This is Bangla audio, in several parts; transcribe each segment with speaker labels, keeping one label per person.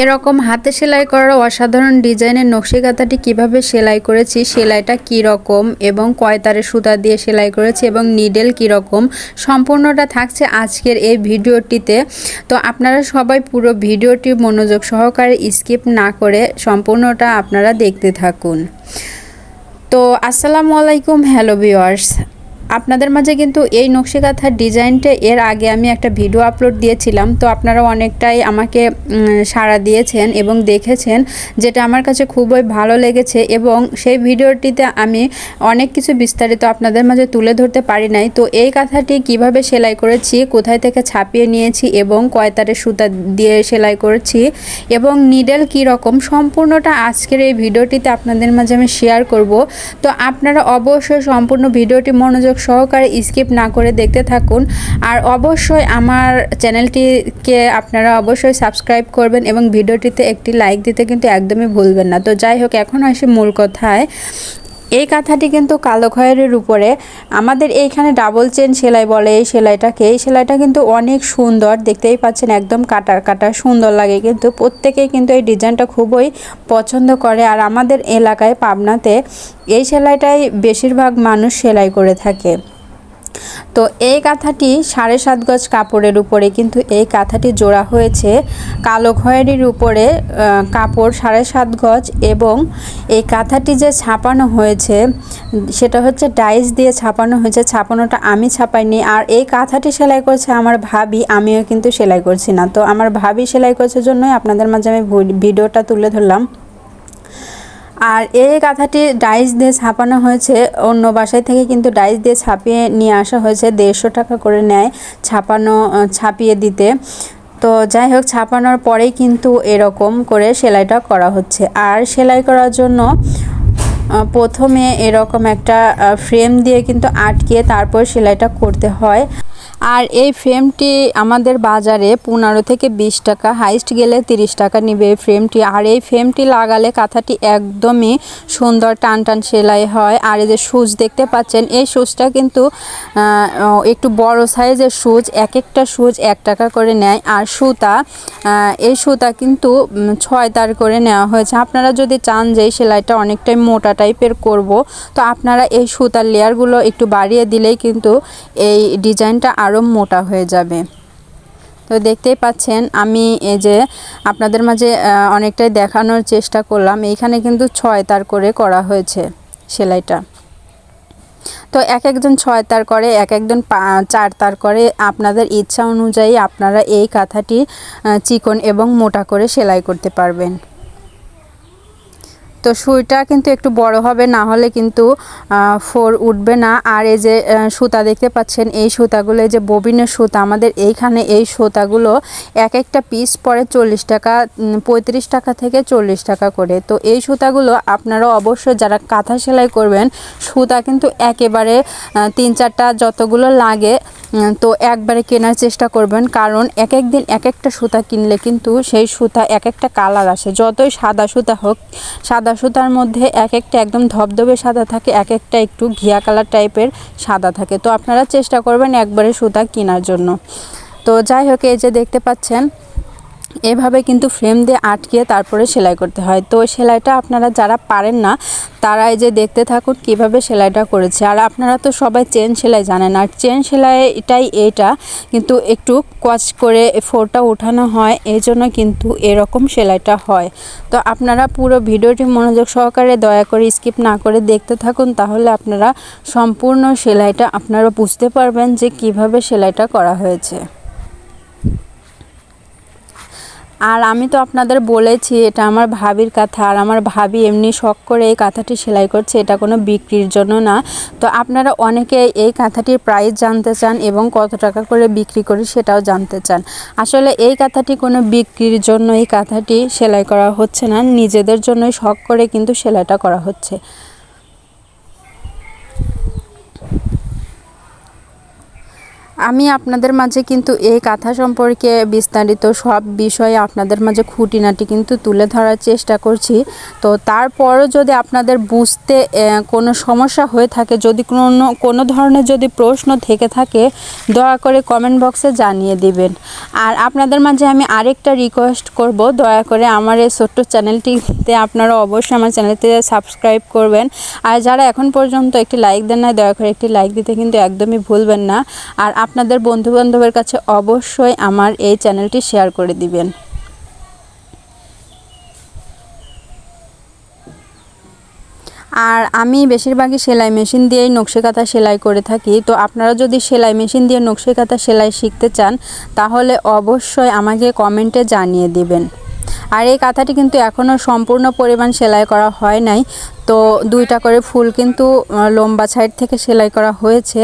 Speaker 1: এরকম হাতে সেলাই করার অসাধারণ ডিজাইনের নকশি কাঁথাটি কীভাবে সেলাই করেছি, সেলাইটা কী রকম এবং কয়তারে সুতা দিয়ে সেলাই করেছি এবং নিডেল কী রকম সম্পূর্ণটা থাকছে আজকের এই ভিডিওটিতে। তো আপনারা সবাই পুরো ভিডিওটি মনোযোগ সহকারে স্কিপ না করে সম্পূর্ণটা আপনারা দেখতে থাকুন। তো আসসালামু আলাইকুম, হ্যালো ভিওয়ার্স আপনাদের মাঝে কিন্তু এই নকশি কাঁথার ডিজাইনটা এর আগে আমি একটা ভিডিও আপলোড দিয়েছিলাম, তো আপনারা অনেকটাই আমাকে সাড়া দিয়েছেন এবং দেখেছেন, যেটা আমার কাছে খুবই ভালো লেগেছে এবং সেই ভিডিওটিতে আমি অনেক কিছু বিস্তারিত আপনাদের মাঝে তুলে ধরতে পারি নাই। তো এই কাঁথাটি কীভাবে সেলাই করেছি, কোথায় থেকে ছাপিয়ে নিয়েছি এবং কয়তারে সুতা দিয়ে সেলাই করেছি এবং নিডেল কি রকম, সম্পূর্ণটা আজকের এই ভিডিওটিতে আপনাদের মাঝে আমি শেয়ার করব। তো আপনারা অবশ্যই সম্পূর্ণ ভিডিওটি মনোযোগ মনোযোগ সহকারে স্কিপ না করে দেখতে থাকুন। আর অবশ্যই আমার চ্যানেলটিকে আপনারা অবশ্যই সাবস্ক্রাইব করবেন এবং ভিডিওটিতে একটি লাইক দিতে কিন্তু একদমই ভুলবেন না। তো যাই হোক, এখন আসি মূল কথায়। এই কাঁথাটি কিন্তু কালো খয়েরের উপরে। আমাদের এইখানে ডাবল চেন সেলাই বলে এই সেলাইটাকে। এই সেলাইটা কিন্তু অনেক সুন্দর, দেখতেই পাচ্ছেন একদম কাটার কাটা সুন্দর লাগে কিন্তু। প্রত্যেকেই কিন্তু এই ডিজাইনটা খুবই পছন্দ করে। আর আমাদের এলাকায় পাবনাতে এই সেলাইটাই বেশিরভাগ মানুষ সেলাই করে থাকে। তো এই কাঁথাটি সাড়ে সাত গজ কাপড়ের উপরে কিন্তু এই কাঁথাটি জোড়া হয়েছে। কালো খয়েরির উপরে কাপড় সাড়ে সাত গজ এবং এই কাঁথাটি যে ছাপানো হয়েছে, সেটা হচ্ছে ডাইস দিয়ে ছাপানো হয়েছে। ছাপানোটা আমি ছাপাইনি আর এই কাঁথাটি সেলাই করছে আমার ভাবি, আমিও কিন্তু সেলাই করছি না। তো আমার ভাবি সেলাই করছে জন্যই আপনাদের মাঝে আমি ভিডিওটা তুলে ধরলাম। আর এই কাঁথাটি ডাইস দিয়ে ছাপানো হয়েছে। অন্য বাসায় থেকে কিন্তু ডাইস দিয়ে ছাপিয়ে নিয়ে আসা হয়েছে। দেড়শো টাকা করে নেয় ছাপানো ছাপিয়ে দিতে। তো যাই হোক, ছাপানোর পরেই কিন্তু এরকম করে সেলাইটা করা হচ্ছে। আর সেলাই করার জন্য প্রথমে এরকম একটা ফ্রেম দিয়ে কিন্তু আটকে তারপর সেলাইটা করতে হয়। আর এই ফ্রেমটি আমাদের বাজারে পনেরো থেকে বিশ টাকা, হাইস্ট গেলে তিরিশ টাকা নিবে এই ফ্রেমটি। আর এই ফ্রেমটি লাগালে কাঁথাটি একদমই সুন্দর টান টান সেলাই হয়। আর এই যে সুচ দেখতে পাচ্ছেন, এই সুচটা কিন্তু একটু বড় সাইজের সুচ এক একটা সুচ এক টাকা করে নেয়। আর সুতা এই সুতা কিন্তু ছয় তার করে নেওয়া হয়েছে। আপনারা যদি চান যে সেলাইটা অনেকটাই মোটা টাইপের করব, তো আপনারা এই সুতার লেয়ারগুলো একটু বাড়িয়ে দিলেই কিন্তু এই ডিজাইনটা আরও মোটা হয়ে যাবে। তো দেখতেই পাচ্ছেন, আমি এই যে আপনাদের মাঝে অনেকটাই দেখানোর চেষ্টা করলাম। এইখানে কিন্তু ছয় তার করে করা হয়েছে সেলাইটা। তো এক একজন ছয় তার করে, এক একজন চার তার করে। আপনাদের ইচ্ছা অনুযায়ী আপনারা এই কাঁথাটি চিকন এবং মোটা করে সেলাই করতে পারবেন। তো সুইটা কিন্তু একটু বড় হবে, না হলে কিন্তু ফোর উঠবে না। আর এই যে সুতা দেখতে পাচ্ছেন, এই সুতাগুলো যে ববিনের সুতা, আমাদের এইখানে এই সুতাগুলো এক একটা পিস পরে চল্লিশ টাকা পঁয়ত্রিশ টাকা থেকে চল্লিশ টাকা করে। তো এই সুতাগুলো আপনারা অবশ্যই যারা কাঁথা সেলাই করবেন, সুতা কিন্তু একেবারে তিন চারটা যতগুলো লাগে তো একবারে কেনার চেষ্টা করবেন। কারণ এক এক দিন এক একটা সুতা কিনলে কিন্তু সেই সুতা এক একটা কালার আসে। যতই সাদা সুতা হোক, সাদা সুতার মধ্যে এক একটা একদম ধবধবে সাদা থাকে, এক একটা একটু ঘিয়া কালার টাইপের সাদা থাকে। তো আপনারা চেষ্টা করবেন একবারে সুতা কেনার জন্য। তো যাই হোক, এই যে দেখতে পাচ্ছেন এভাবে কিন্তু ফ্রেম দিয়ে আটকে তারপরে সেলাই করতে হয়। তো সেলাইটা আপনারা যারা পারেন না, তারা এই যে দেখতে থাকুন কীভাবে সেলাইটা করেছে। আর আপনারা তো সবাই চেন সেলাই জানেন, আর চেন সেলাইটাই এটা, কিন্তু একটু কচ করে ফোরটা উঠানো হয় এই জন্য কিন্তু এরকম সেলাইটা হয়। তো আপনারা পুরো ভিডিওটি মনোযোগ সহকারে দয়া করে স্কিপ না করে দেখতে থাকুন, তাহলে আপনারা সম্পূর্ণ সেলাইটা আপনারা বুঝতে পারবেন যে কীভাবে সেলাইটা করা হয়েছে। আর আমি তো আপনাদের বলেছি, এটা আমার ভাবির কাঁথা, আর আমার ভাবি এমনি শখ করে এই কাঁথাটি সেলাই করছে, এটা কোনো বিক্রির জন্য না। তো আপনারা অনেকে এই কাঁথাটির প্রাইস জানতে চান এবং কত টাকা করে বিক্রি করি সেটাও জানতে চান। আসলে এই কাঁথাটি কোনো বিক্রির জন্য এই কাঁথাটি সেলাই করা হচ্ছে না, নিজেদের জন্যই শখ করে কিন্তু সেলাইটা করা হচ্ছে। আমি আপনাদের মাঝে কিন্তু এই কাঁথা সম্পর্কে বিস্তারিত সব বিষয়ে আপনাদের মাঝে খুঁটিনাটি কিন্তু তুলে ধরার চেষ্টা করছি। তো তারপরও যদি আপনাদের বুঝতে কোনো সমস্যা হয়ে থাকে, যদি কোনো কোনো ধরনের যদি প্রশ্ন থেকে থাকে, দয়া করে কমেন্ট বক্সে জানিয়ে দিবেন। আর আপনাদের মাঝে আমি আরেকটা রিকোয়েস্ট করব, দয়া করে আমার এই ছোট্ট চ্যানেলটিতে আপনারা অবশ্যই আমার চ্যানেলটি সাবস্ক্রাইব করবেন। আর যারা এখন পর্যন্ত একটি লাইক দেন না দয়া করে একটি লাইক দিতে কিন্তু একদমই ভুলবেন না। আর আপনাদের বন্ধু বান্ধবের কাছে অবশ্যই আমার এই চ্যানেলটি শেয়ার করে দিবেন। আর আমি বেশিরভাগই সেলাই মেশিন দিয়েই নকশি কাঁথা সেলাই করে থাকি। তো আপনারা যদি সেলাই মেশিন দিয়ে নকশি কাঁথা সেলাই শিখতে চান, তাহলে অবশ্যই আমাকে কমেন্টে জানিয়ে দিবেন। আর এই কাঁথাটি কিন্তু এখনও সম্পূর্ণ পরিমাণ সেলাই করা হয় নাই। তো দুইটা করে ফুল কিন্তু লম্বা সাইড থেকে সেলাই করা হয়েছে।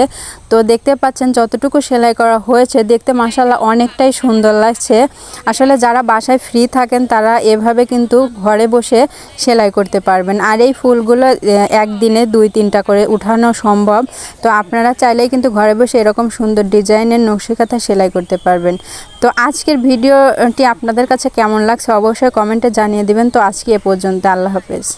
Speaker 1: তো দেখতে পাচ্ছেন যতটুকু সেলাই করা হয়েছে, দেখতে মাসাল্লাহ অনেকটাই সুন্দর লাগছে। আসলে যারা বাসায় ফ্রি থাকেন, তারা এভাবে কিন্তু ঘরে বসে সেলাই করতে পারবেন। আর এই ফুলগুলো একদিনে দুই, তিনটা করে উঠানো সম্ভব। তো আপনারা চাইলেই কিন্তু ঘরে বসে এরকম সুন্দর ডিজাইনের নকশি কাঁথা সেলাই করতে পারবেন। তো আজকের ভিডিওটি আপনাদের কাছে কেমন লাগছে, অবশ্যই কমেন্টে জানিয়ে দিবেন। তো আজকে এ পর্যন্ত, আল্লাহ হাফেজ।